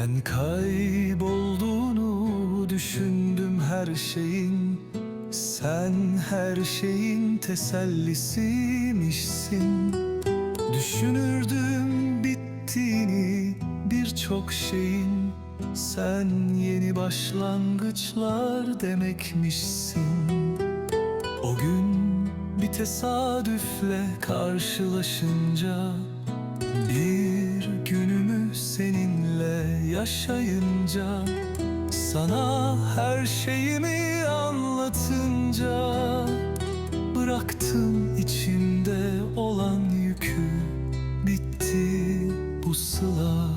Ben kaybolduğunu düşündüm her şeyin. Sen her şeyin tesellisiymişsin. Düşünürdüm bittiğini birçok şeyin. Sen yeni başlangıçlar demekmişsin. O gün bir tesadüfle karşılaşınca Bir yaşayınca Sana her şeyimi anlatınca Bıraktım içimde olan yükü Bitti bu sıla.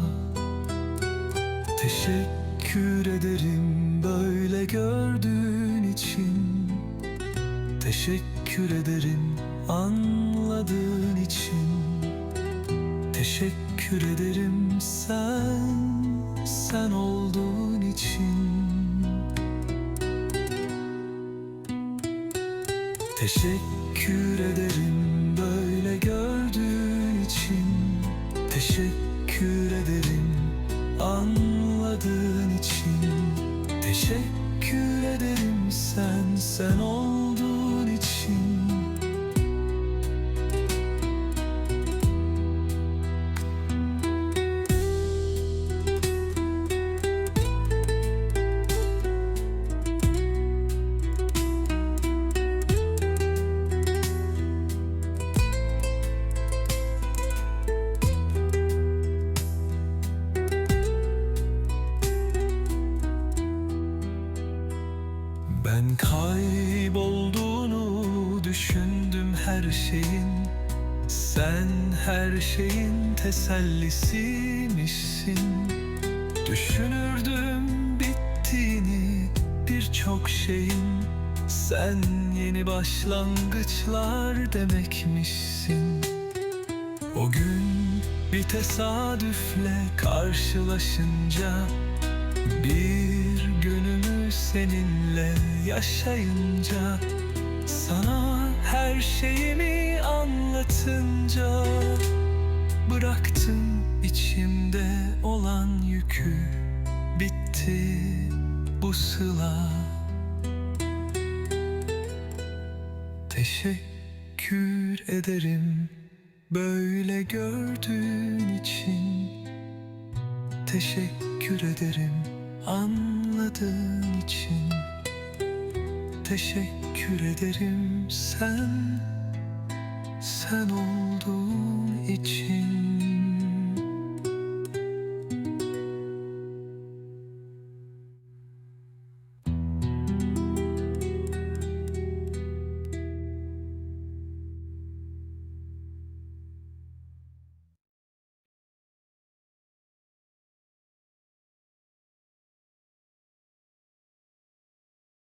Teşekkür ederim böyle gördüğün için. Teşekkür ederim anladığın için. Teşekkür ederim sen, sen olduğun için. Teşekkür ederim böyle gördüğün için. Teşekkür ederim anladığın için. Teşekkür Ben kaybolduğunu düşündüm her şeyin. Sen her şeyin tesellisiymişsin. Düşünürdüm bittiğini birçok şeyin. Sen yeni başlangıçlar demekmişsin. O gün bir tesadüfle karşılaşınca bir günümü seninle yaşayınca Sana her şeyimi anlatınca Bıraktım içimde olan yükü Bitti bu sıla. Teşekkür ederim böyle gördüğün için. Teşekkür ederim anladığın için Teşekkür ederim sen Sen olduğun için